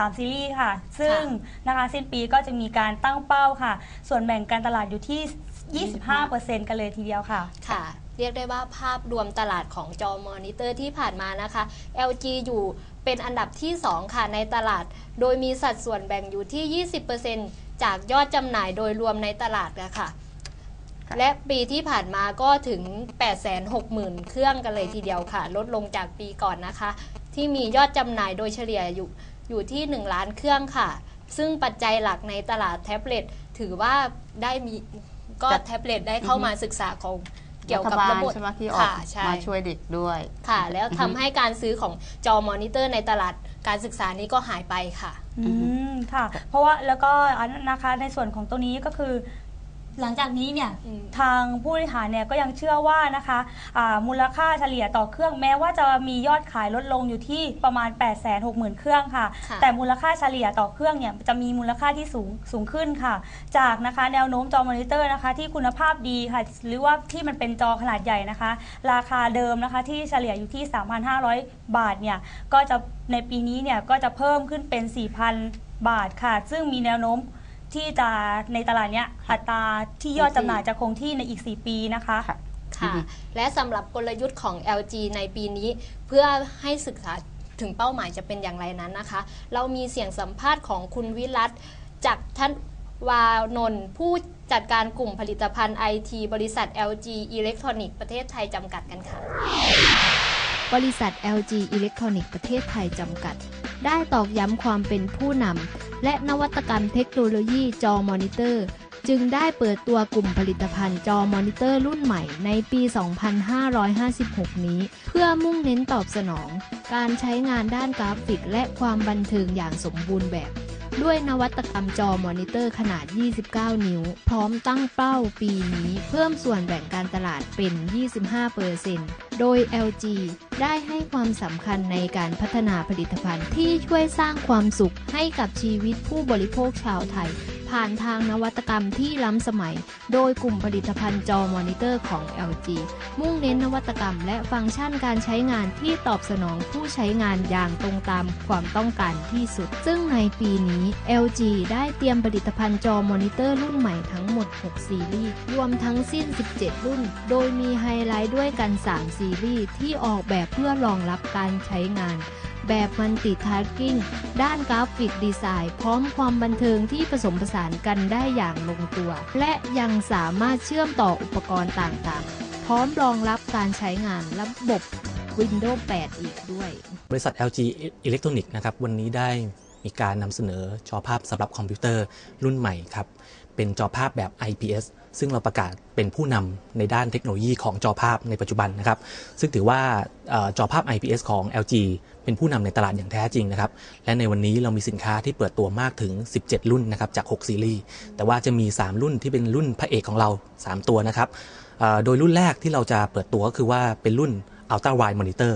3 ซีรีส์ค่ะ ซึ่งนะคะสิ้นปีก็จะมีการตั้งเป้าค่ะ ส่วนแบ่งการตลาดอยู่ที่ 25%กันเลยทีเดียวค่ะ ค่ะ เรียกได้ว่าภาพรวมตลาดของจอมอนิเตอร์ที่ผ่านมานะคะ LG อยู่เป็นอันดับที่ 2 ค่ะในตลาด โดยมีสัดส่วนแบ่งอยู่ที่ 20%จากยอดจำหน่ายโดยรวมในตลาดนะคะค่ะและปีที่ผ่านมาก็ถึง 860,000 เครื่องกันเลยทีเดียวค่ะ ลดลงจากปีก่อนนะคะ ที่มียอดจำหน่ายโดยเฉลี่ยอยู่ อยู่ที่ 1 ล้านเครื่องค่ะ ซึ่งปัจจัยหลักในตลาดแท็บเล็ตถือว่าได้มีก็จัดแท็บเล็ตได้เข้ามาศึกษาของเกี่ยวกับฐาระลบบใช่ไหมที่ออกค่ะใช่มาช่วยเด็กด้วยค่ะ แล้วอือฮึทำให้การซื้อของจอมอนิเตอร์ในตลาดการศึกษานี้ก็หายไปค่ะอืมค่ะ เพราะว่าแล้วก็อันนั้นนะคะในส่วนของตัวนี้ก็คือ หลังจากนี้เนี่ยอืม ทางผู้บริหารเนี่ยก็ยังเชื่อว่านะคะอ่ามูลค่าเฉลี่ยต่อเครื่องแม้ว่าจะมียอดขายลดลงอยู่ที่ประมาณ 8 6 0 0 0 0 เครื่องค่ะ ค่ะ แต่มูลค่าเฉลี่ยต่อเครื่องเนี่ยจะมีมูลค่าที่สูงสูงขึ้นค่ะ จากนะคะแนวโน้มจอมอนิเตอร์นะคะที่คุณภาพดีค่ะ หรือว่าที่มันเป็นจอขนาดใหญ่นะคะ ราคาเดิมนะคะที่เฉลี่ยอยู่ที่ 3,500 บาทเนี่ยก็จะในปีนี้เนี่ยก็จะเพิ่มขึ้นเป็น 4,000 บาทค่ะ ซึ่งมีแนวโน้ม ที่จะในตลาดเนี้ยอัตราที่ยอดจำหน่ายจะคงที่ในอีก 4 ปีนะคะค่ะ ค่ะอือฮึและสำหรับกลยุทธ์ของ LG ในปีนี้ เพื่อให้ศึกษาถึงเป้าหมายจะเป็นอย่างไรนั้นนะคะ เรามีเสียงสัมภาษณ์ของคุณวิรัตจากท่านวานนท์ผู้จัดการกลุ่มผลิตภัณฑ์ไอทีบริษัท LG Electronic ประเทศไทยจำกัดกันค่ะ บริษัท LG Electronic ประเทศไทยจำกัด ได้ตอกย้ำความเป็นผู้นำ และนวัตกรรมเทคโนโลยีจอมอนิเตอร์ จึงได้เปิดตัวกลุ่มผลิตภัณฑ์จอมอนิเตอร์รุ่นใหม่ในปี 2556 นี้ เพื่อมุ่งเน้นตอบสนอง การใช้งานด้านกราฟิกและความบันเทิงอย่างสมบูรณ์แบบ ด้วยนวัตกรรมจอมอนิเตอร์ขนาด 29 นิ้ว พร้อมตั้งเป้าปีนี้ เพิ่มส่วนแบ่งการตลาดเป็น 25% โดย LG ได้ให้ความสำคัญในการพัฒนาผลิตภัณฑ์ที่ช่วยสร้างความสุขให้กับชีวิตผู้บริโภคชาวไทย ผ่านทางนวัตกรรมที่ล้ำสมัย โดยกลุ่มผลิตภัณฑ์จอมอนิเตอร์ของ LG มุ่งเน้นนวัตกรรมและฟังก์ชันการใช้งานที่ตอบสนองผู้ใช้งานอย่างตรงตามความต้องการที่สุด ซึ่งในปีนี้ LG ได้เตรียมผลิตภัณฑ์จอมอนิเตอร์รุ่นใหม่ทั้งหมด 6 ซีรีส์ รวมทั้งสิ้น 17 รุ่น โดยมีไฮไลท์ด้วยกัน 3 ซีรีส์ที่ออกแบบเพื่อรองรับการใช้งาน แบบมันติทาร์กิ้ง ด้านกราฟิกดีไซน์ พร้อมความบันเทิงที่ผสมผสานกันได้อย่างลงตัว และยังสามารถเชื่อมต่ออุปกรณ์ต่างๆ พร้อมรองรับการใช้งานระบบ Windows 8 อีกด้วย บริษัท LG Electronics นะครับ วันนี้ได้มีการนำเสนอจอภาพสำหรับคอมพิวเตอร์รุ่นใหม่ครับ เป็นจอภาพแบบ IPS ซึ่งเราประกาศเป็นผู้นำในด้านเทคโนโลยีของจอภาพในปัจจุบันนะครับ ซึ่งถือว่าอจอภาพ IPS ของ LG เป็นผู้นำในตลาดอย่างแท้จริงนะครับ และในวันนี้เรามีสินค้าที่เปิดตัวมากถึง 17 รุ่นนะครับจาก 6 ซีรีส์ แต่ว่าจะมี 3 รุ่นที่เป็นรุ่นพระเอกของเรา 3 ตัวนะครับ โดยรุ่นแรกที่เราจะเปิดตัวก็คือว่าเป็นรุ่น Ultra Wide Monitor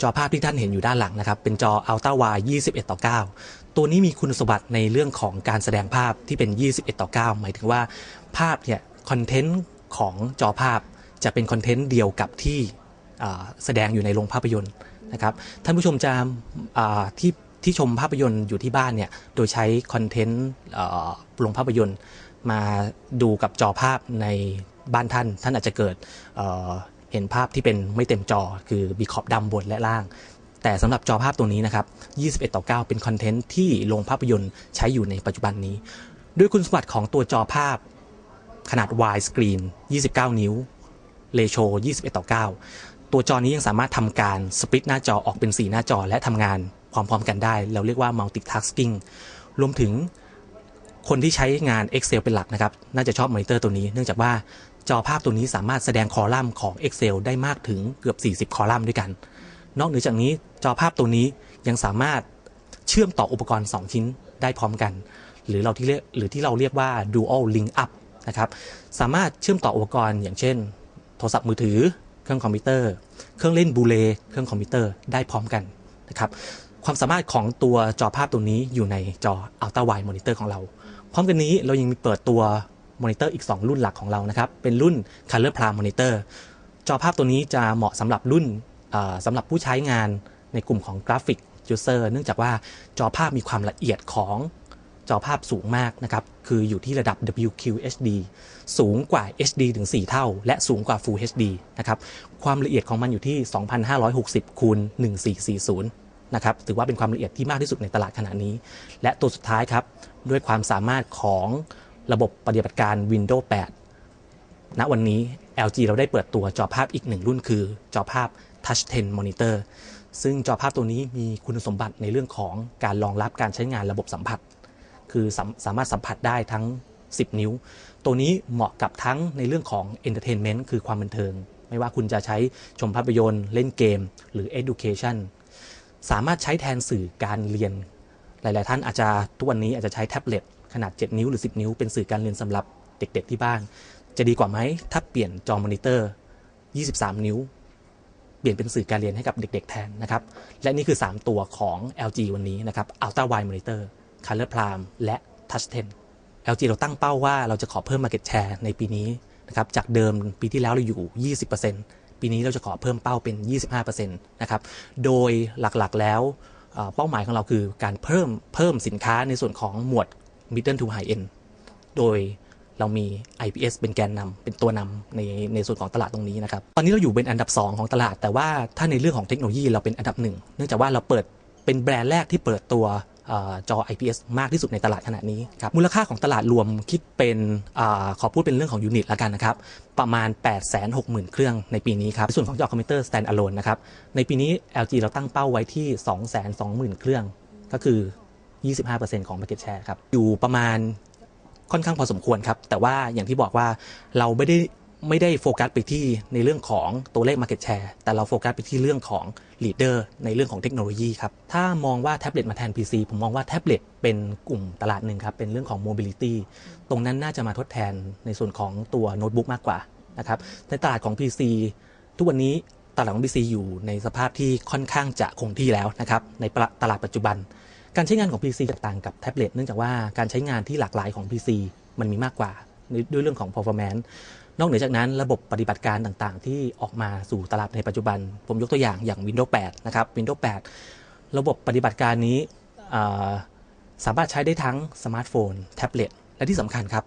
จอภาพที่ท่านเห็นอยู่ด้านหลังนะครับ เป็นจอ Ultra Wide 21 ต่อ 9 ตัวนี้มีคุณสมบัติในเรื่องของการแสดงภาพที่เป็น 21 ต่อ 9 หมายถึงว่าภาพเนี่ยคอนเทนต์ของจอภาพจะเป็นคอนเทนต์เดียวกับที่แสดงอยู่ในโรงภาพยนตร์นะครับท่านผู้ชมจะที่ที่ชมภาพยนตร์อยู่ที่บ้านเนี่ยโดยใช้คอนเทนต์โรงภาพยนตร์มาดูกับจอภาพในบ้านท่าน ท่านอาจจะเกิดเอ่อเห็นภาพที่เป็นไม่เต็มจอคือมีขอบดำบนและล่าง แต่สำหรับจอภาพตัวนี้นะครับ 21 ต่อ 9 เป็นคอนเทนต์ที่โรงภาพยนตร์ใช้อยู่ในปัจจุบันนี้ ด้วยคุณสมบัติของตัวจอภาพขนาด wide screen 29 นิ้วเรโช21 ต่อ 9 ตัวจอนี้ยังสามารถทำการสปริตหน้าจอออกเป็น 4 หน้าจอและทำงานพร้อมๆกันได้ เราเรียกว่า multitasking รวมถึงคนที่ใช้งาน Excel เป็นหลักนะครับ น่าจะชอบมอนิเตอร์ตัวนี้ เนื่องจากว่าจอภาพตัวนี้สามารถแสดงคอลัมน์ของ Excel ได้มากถึงเกือบ 40 คอลัมน์ด้วยกัน นอกเหนือจากนี้จอภาพตัวนี้ยังสามารถเชื่อมต่ออุปกรณ์ 2 ชิ้นได้พร้อมกัน หรือเราที่เรียกหรือที่เราเรียกว่า dual link up นะครับสามารถเชื่อมต่ออุปกรณ์ อย่างเช่น โทรศัพท์มือถือ เครื่องคอมพิวเตอร์ เครื่องเล่นบูเลเครื่องคอมพิวเตอร์ได้พร้อมกันนะครับความสามารถของตัวจอภาพตัวนี้อยู่ในจอ Ultra Wide Monitor ของเรา พร้อมกันนี้เรายังมีเปิดตัวมอนิเตอร์อีก 2 รุ่นหลักของเรานะครับ เป็นรุ่น Color Prime Monitor จอภาพตัวนี้จะเหมาะสำหรับรุ่น สำหรับผู้ใช้งานในกลุ่มของกราฟิก user เนื่องจากว่าจอภาพมีความละเอียดของจอภาพสูงมากนะครับ คืออยู่ที่ระดับ WQHD สูงกว่า HD ถึง 4 เท่า และสูงกว่า Full HD นะครับ ความละเอียดของมันอยู่ที่ 2560คูณ1440 นะครับ ถือว่าเป็นความละเอียดที่มากที่สุดในตลาดขณะนี้ และตัวสุดท้ายครับ ด้วยความสามารถของระบบปฏิบัติการ Windows 8 ณ วันนี้ LG เราได้เปิดตัวจอภาพอีกหนึ่งรุ่นคือจอภาพ Touch 10 Monitor ซึ่งจอภาพตัวนี้มีคุณสมบัติในเรื่องของการรองรับการใช้งานระบบสัมผัส คือสามสามารถสัมผัสได้ทั้ง 10 นิ้ว ตัวนี้เหมาะกับทั้งในเรื่องของ Entertainment คือความบันเทิง ไม่ว่าคุณจะใช้ชมภาพยนตร์ เล่นเกม หรือ Education สามารถใช้แทนสื่อการเรียน หลาย ๆ ท่านอาจจะทุกวันนี้อาจจะใช้แท็บเล็ตขนาด 7 นิ้วหรือ 10 นิ้วเป็นสื่อการเรียนสำหรับเด็ก ๆ ที่บ้าน จะดีกว่าไหมถ้าเปลี่ยนจอมอนิเตอร์ 23 นิ้ว เปลี่ยนเป็นสื่อการเรียนให้กับเด็ก ๆ แทนนะครับ และนี่คือ 3 ตัวของ LG วันนี้นะครับ Ultra Wide Monitor Color Prime และ Touch 10 LG เราตั้งเป้าว่าเราจะขอเพิ่ม Market Share ในปีนี้นะครับ จากเดิมปีที่แล้วเราอยู่ 20%ปีนี้เราจะขอเพิ่มเป้าเป็น 25%นะครับ โดยหลักๆแล้วเอ่อเป้าหมายของเราคือการเพิ่มเพิ่มสินค้าในส่วนของหมวด Middle to High End โดย เรามี IPS เป็นแกนนำเป็นตัวนำในในส่วนของตลาดตรงนี้นะครับ ตอนนี้เราอยู่เป็นอันดับ 2 ของตลาด แต่ว่าถ้าในเรื่องของเทคโนโลยีเราเป็นอันดับหนึ่งเนื่องจากว่าเราเปิดเป็นแบรนด์แรกที่เปิดตัวจอ IPS มากที่สุดในตลาดขณะนี้ครับมูลค่าของตลาดรวมคิดเป็นอขอพูดเป็นเรื่องของยูนิตละกันนะครับ ประมาณ 860,000 เครื่องในปีนี้ครับ ส่วนของจอคอมพิวเตอร์ stand alone นะครับ ในปีนี้ LG เราตั้งเป้าไว้ที่ 220,000 เครื่อง ก็คือ 25%ของ market share ครับ อยู่ประมาณ ค่อนข้างพอสมควรครับ แต่ว่าอย่างที่บอกว่าเราไม่ได้ไม่ได้โฟกัสไปที่ในเรื่องของตัวเลข Market Share แต่เราโฟกัสไปที่เรื่องของ Leader ในเรื่องของเทคโนโลยีครับ ถ้ามองว่าแท็บเล็ตมาแทน PC ผมมองว่าแท็บเล็ตเป็นกลุ่มตลาดหนึ่งครับ เป็นเรื่องของ Mobility ตรงนั้นน่าจะมาทดแทนในส่วนของตัวโน้ตบุ๊กมากกว่านะครับ ในตลาดของ PC ทุกวันนี้ตลาดของ PC อยู่ในสภาพที่ค่อนข้างจะคงที่แล้วนะครับในตลาดปัจจุบัน การใช้งานของ PC จะต่างกับแท็บเล็ตเนื่องจากว่าการใช้งานที่หลากหลายของ PC มันมีมากกว่าในด้วยเรื่องของ performance นอกเหนือจากนั้นระบบปฏิบัติการต่างๆ ที่ออกมาสู่ตลาดในปัจจุบัน ผมยกตัวอย่างอย่าง Windows 8 นะครับ Windows 8 ระบบปฏิบัติการนี้สามารถใช้ได้ทั้งสมาร์ทโฟน แท็บเล็ต และที่สำคัญครับ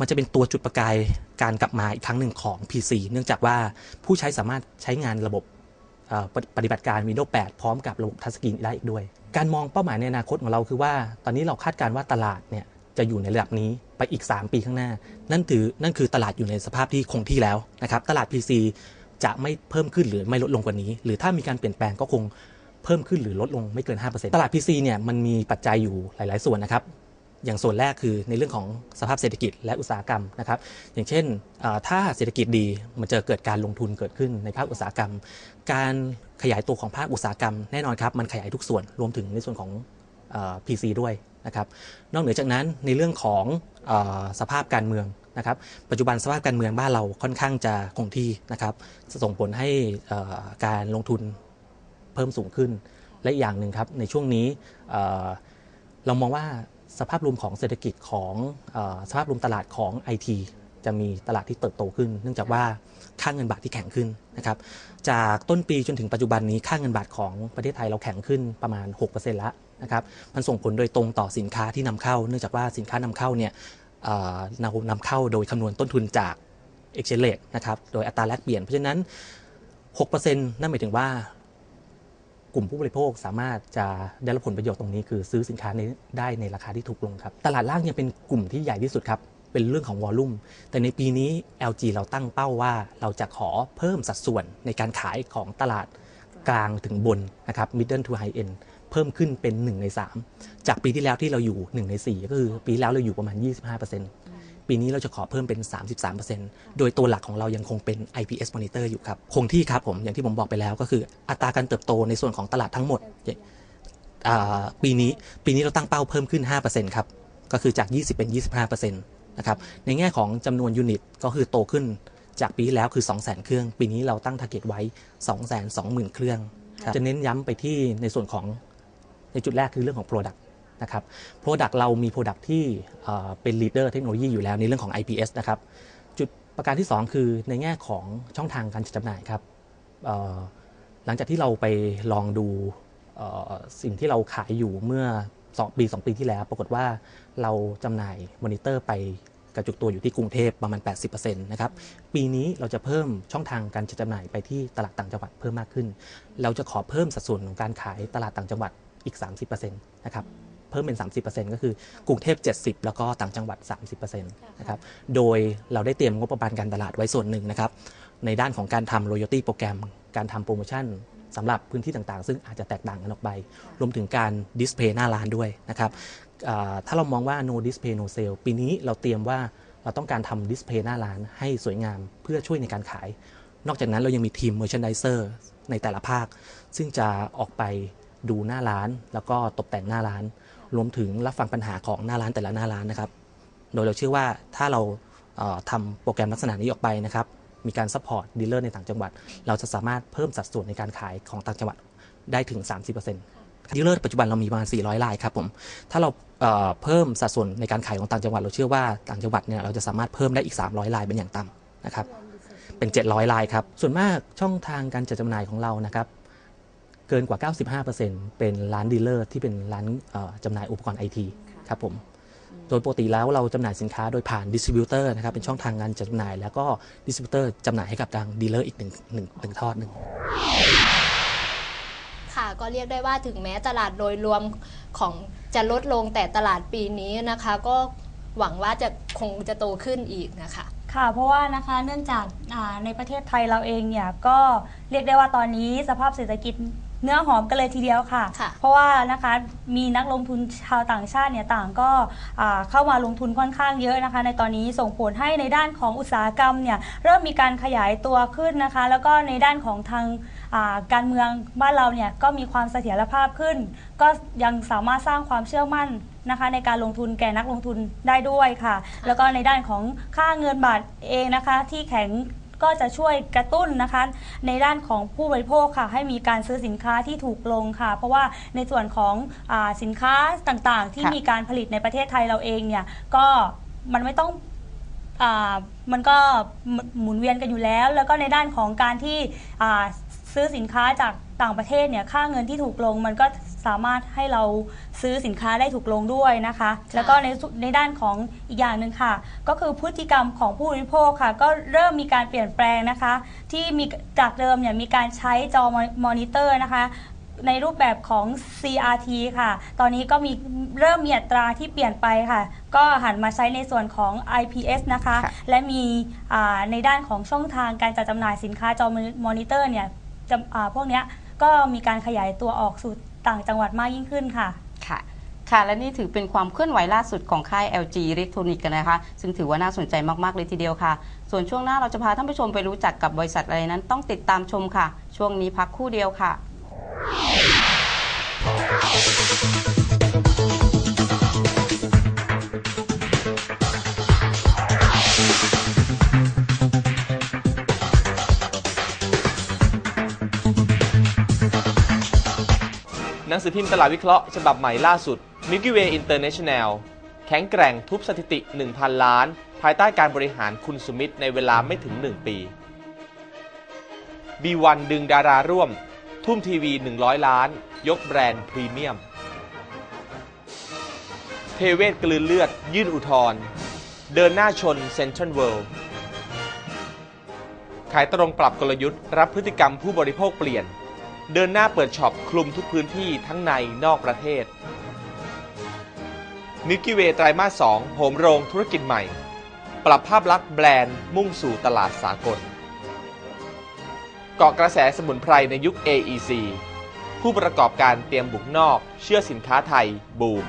มันจะเป็นตัวจุดประกายการกลับมาอีกครั้งหนึ่งของ PC เนื่องจากว่าผู้ใช้สามารถใช้งานระบบปฏิปฏิบัติการ Windows 8 พร้อมกับระบบทัชสกรีนได้อีกด้วย การมองเป้าหมายในอนาคตของเราคือว่า ตอนนี้เราคาดการณ์ว่าตลาดเนี่ยจะอยู่ในระดับนี้ไปอีก 3 ปีข้างหน้า นั่นถือนั่นคือตลาดอยู่ในสภาพที่คงที่แล้วนะครับตลาด PC จะไม่เพิ่มขึ้นหรือไม่ลดลงกว่านี้ หรือถ้ามีการเปลี่ยนแปลงก็คงเพิ่มขึ้นหรือลดลงไม่เกิน 5%ตลาด PC เนี่ยมันมีปัจจัยอยู่หลาย ๆ ส่วนนะครับ อย่างส่วนแรกคือในเรื่องของสภาพเศรษฐกิจและอุตสาหกรรมนะครับ อย่างเช่นถ้าเศรษฐกิจดีมันจะเกิดการลงทุนเกิดขึ้นในภาคอุตสาหกรรม การขยายตัวของภาคอุตสาหกรรมแน่นอนครับมันขยายทุกส่วนรวมถึงในส่วนของอ PC ด้วยนะครับ นอกเหนือจากนั้นในเรื่องของอสภาพการเมืองนะครับ ปัจจุบันสภาพการเมืองบ้านเราค่อนข้างจะคงที่นะครับ ส่งผลให้การลงทุนเพิ่มสูงขึ้น และอีกอย่างหนึ่งครับในช่วงนี้เรามองว่า สภาพรวมของเศรษฐกิจของอสภาพรวมตลาดของ IT จะมีตลาดที่เติบโตขึ้น เนื่องจากว่าค่าเงินบาทที่แข็งขึ้นนะครับจากต้นปีจนถึงปัจจุบันนี้ค่าเงินบาทของประเทศไทยเราแข็งขึ้นประมาณ 6%แล้วนะครับมันส่งผลโดยตรงต่อสินค้าที่นำเข้า เนื่องจากว่าสินค้านำเข้าเนี่ยนำนำเข้าโดยคำนวณต้นทุนจาก exchange rate นะครับโดยอัตราแลกเปลี่ยนเพราะฉะนั้น 6%นั่นหมายถึงว่า กลุ่มผู้บริโภคสามารถจะได้รับผลประโยชน์ตรงนี้คือซื้อสินค้าได้ในราคาที่ถูกลงครับ ตลาดล่างยังเป็นกลุ่มที่ใหญ่ที่สุดครับเป็นเรื่องของวอลลุ่ม แต่ในปีนี้ LG เราตั้งเป้าว่าเราจะขอเพิ่มสัดส่วนในการขายของตลาดกลางถึงบนนะครับ middle to high end เพิ่มขึ้นเป็น 1 ใน 3 จากปีที่แล้วที่เราอยู่ 1 ใน 4 ก็คือปีแล้วเราอยู่ประมาณ 25% ปีนี้เราจะขอเพิ่มเป็น 33%โดยตัวหลักของเรายังคงเป็น IPS monitor อยู่ครับ คงที่ครับผมอย่างที่ผมบอกไปแล้วก็คือ อัตราการเติบโตในส่วนของตลาดทั้งหมดปีนี้ปีนี้เราตั้งเป้าเพิ่มขึ้น 5%ครับ ก็คือจาก 20 เป็น 25%นะครับ ในแง่ของจำนวนยูนิตก็คือโตขึ้นจากปีที่แล้วคือ 200,000 เครื่อง ปีนี้เราตั้ง t a r g e t ไว้ 220,000 เครื่องครับจะเน้นย้ำไปที่ในส่วนของในจุดแรกคือเรื่องของ Product นะครับ Product เรามี Product ที่เป็น Leader เทคโนโลยีอยู่แล้วในเรื่องของ IPS นะครับ จุดประการที่ 2 คือในแง่ของช่องทางการจัดจำหน่ายครับหลังจากที่เราไปลองดูสิ่งที่เราขายอยู่เมื่อสองปี 2 ปีที่แล้ว ปรากฏว่าเราจำหน่ายมอนิเตอร์ไปกระจุกตัวอยู่ที่กรุงเทพประมาณ 80%นะครับ ปีนี้เราจะเพิ่มช่องทางการจัดจำหน่ายไปที่ตลาดต่างจังหวัดเพิ่มมากขึ้น เราจะขอเพิ่มสัดส่วนของการขายตลาดต่างจังหวัดอีก 30%นะครับ เพิ่มเป็น 30%ก็คือกรุงเทพ 70 แล้วก็ต่างจังหวัด 30%นะครับ โดยเราได้เตรียมงบประมาณการตลาดไว้ส่วนหนึ่งนะครับ ในด้านของการทำ loyalty โปรแกรม การทำโปรโมชั่นสำหรับพื้นที่ต่างๆ ซึ่งอาจจะแตกต่างกันออกไป รวมถึงการดิสเพย์หน้าร้านด้วยนะครับอ่าถ้าเรามองว่า no display no sale ปีนี้เราเตรียมว่าเราต้องการทำดิสเพย์หน้าร้านให้สวยงามเพื่อช่วยในการขาย นอกจากนั้นเรายังมีทีม merchandiser ในแต่ละภาค ซึ่งจะออกไปดูหน้าร้าน แล้วก็ตกแต่งหน้าร้าน รวมถึงรับฟังปัญหาของหน้าร้านแต่ละหน้าร้านนะครับ โดยเราเชื่อว่าถ้าเราเอ่อทำโปรแกรมลักษณะนี้ออกไปนะครับ มีการซัพพอร์ตดีลเลอร์ในต่างจังหวัด เราจะสามารถเพิ่มสัดส่วนในการขายของต่างจังหวัดได้ถึง 30%ดีลเลอร์ปัจจุบันเรามีประมาณ 400รายครับผม ถ้าเราเเพิ่มสัดส่วนในการขายของต่างจังหวัด เราเชื่อว่าต่างจังหวัดเนี่ยเราจะสามารถเพิ่มได้อีก 300รายเป็นอย่างต่ำนะครับ เป็น 700รายครับ ส่วนมากช่องทางการจัดจำหน่ายของเรานะครับ เกินกว่า 95%เป็นร้านดีลเลอร์ที่เป็นร้านเอ่อจำหน่ายอุปกรณ์ไอทีครับผมโดยปกติแล้วเราจำหน่ายสินค้าโดยผ่านดิสติบิวเตอร์นะครับเป็นช่องทางการจัดจำหน่าย แล้วก็ดิสติบิวเตอร์จำหน่ายให้กับทางดีลเลอร์อีกหนึ่งหนึ่งหนึ่งทอดหนึ่งค่ะก็เรียกได้ว่าถึงแม้ตลาดโดยรวมของจะลดลงแต่ตลาดปีนี้นะคะ ก็หวังว่าจะคงจะโตขึ้นอีกนะคะค่ะ เพราะว่านะคะเนื่องจากอ่าในประเทศไทยเราเองเนี่ยก็เรียกได้ว่าตอนนี้สภาพเศรษฐกิจ เนื้อหอมกันเลยทีเดียวค่ะ ค่ะเพราะว่านะคะมีนักลงทุนชาวต่างชาติเนี่ยต่างก็อ่าเข้ามาลงทุนค่อนข้างเยอะนะคะ ในตอนนี้ส่งผลให้ในด้านของอุตสาหกรรมเนี่ยเริ่มมีการขยายตัวขึ้นนะคะ แล้วก็ในด้านของทางอ่าการเมืองบ้านเราเนี่ยก็มีความเสถียรภาพขึ้น ก็ยังสามารถสร้างความเชื่อมั่นนะคะ ในการลงทุนแก่นักลงทุนได้ด้วยค่ะ แล้วก็ในด้านของค่าเงินบาทเองนะคะ ที่แข็ง ก็จะช่วยกระตุ้นนะคะ ในด้านของผู้บริโภคค่ะ ให้มีการซื้อสินค้าที่ถูกลงค่ะ เพราะว่าในส่วนของอาสินค้าต่างๆ ที่ค่ะมีการผลิตในประเทศไทยเราเองเนี่ยก็มันไม่ต้องอ่ามันก็หมุนเวียนกันอยู่แล้ว แล้วก็ในด้านของการที่อ่าซื้อสินค้าจาก ต่างประเทศเนี่ยค่าเงินที่ถูกลงมันก็สามารถให้เราซื้อสินค้าได้ถูกลงด้วยนะคะ แล้วก็ในสุในด้านของอีกอย่างหนึ่งค่ะ ก็คือพฤติกรรมของผู้บริโภคค่ะ ก็เริ่มมีการเปลี่ยนแปลงนะคะ ที่มีจากเดิมเนี่ยมีการใช้จอมอนิเตอร์นะคะในรูปแบบของ CRT ค่ะ ตอนนี้ก็มีเริ่มมีอัตราที่เปลี่ยนไปค่ะ ก็หันมาใช้ในส่วนของ IPS นะคะค่ะและมีอ่าในด้านของช่องทางการจัดจำหน่ายสินค้าจอมอนิเตอร์เนี่ยจะอ่าพวกเนี้ย ก็มีการขยายตัวออกสู่ต่างจังหวัดมากยิ่งขึ้นค่ะ ค่ะ ค่ะ และนี่ถือเป็นความเคลื่อนไหวล่าสุดของค่าย LG Electronics กันนะคะ ซึ่งถือว่าน่าสนใจมาก ๆ เลยทีเดียวค่ะ ส่วนช่วงหน้าเราจะพาท่านผู้ชมไปรู้จักกับบริษัทอะไรนั้น ต้องติดตามชมค่ะ ช่วงนี้พักครู่เดียวค่ะ หนังสือพิมพ์ตลาดวิเคราะห์ฉบับใหม่ล่าสุด Milky Way International แข็งแกร่งทุบสถิติ 1,000 ล้าน ภายใต้การบริหารคุณสุมิตรในเวลาไม่ถึง 1 ปี B1 ดึงดาราร่วม ทุ่มทีวี 100 ล้าน ยกแบรนด์พรีเมียม เทเวศกลืนเลือด ยื่นอุทธรเดินหน้าชนเซ็นทรัลเวิลด์ขายตรงปรับกลยุทธ์ รับพฤติกรรมผู้บริโภคเปลี่ยน เดินหน้าเปิดช็อปคลุมทุกพื้นที่ทั้งในนอกประเทศ มิลกี้เวย์ไตรมาส 2 โหมโรงธุรกิจใหม่ ปรับภาพลักษณ์แบรนด์มุ่งสู่ตลาดสากล เกาะกระแสสมุนไพรในยุค AEC ผู้ประกอบการเตรียมบุกนอก เชื่อสินค้าไทย บูม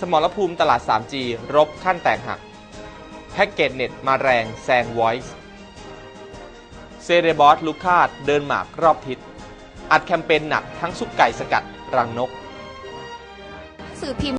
สมรภูมิตลาด 3G รบขั้นแตกหัก แพ็กเกจเน็ตมาแรงแซง Voice เซเรบอสลูคาดเดินหมากรอบทิศ อัดแคมเปญหนักทั้งซุกไก่สกัดรังนก สื่อพิมพ์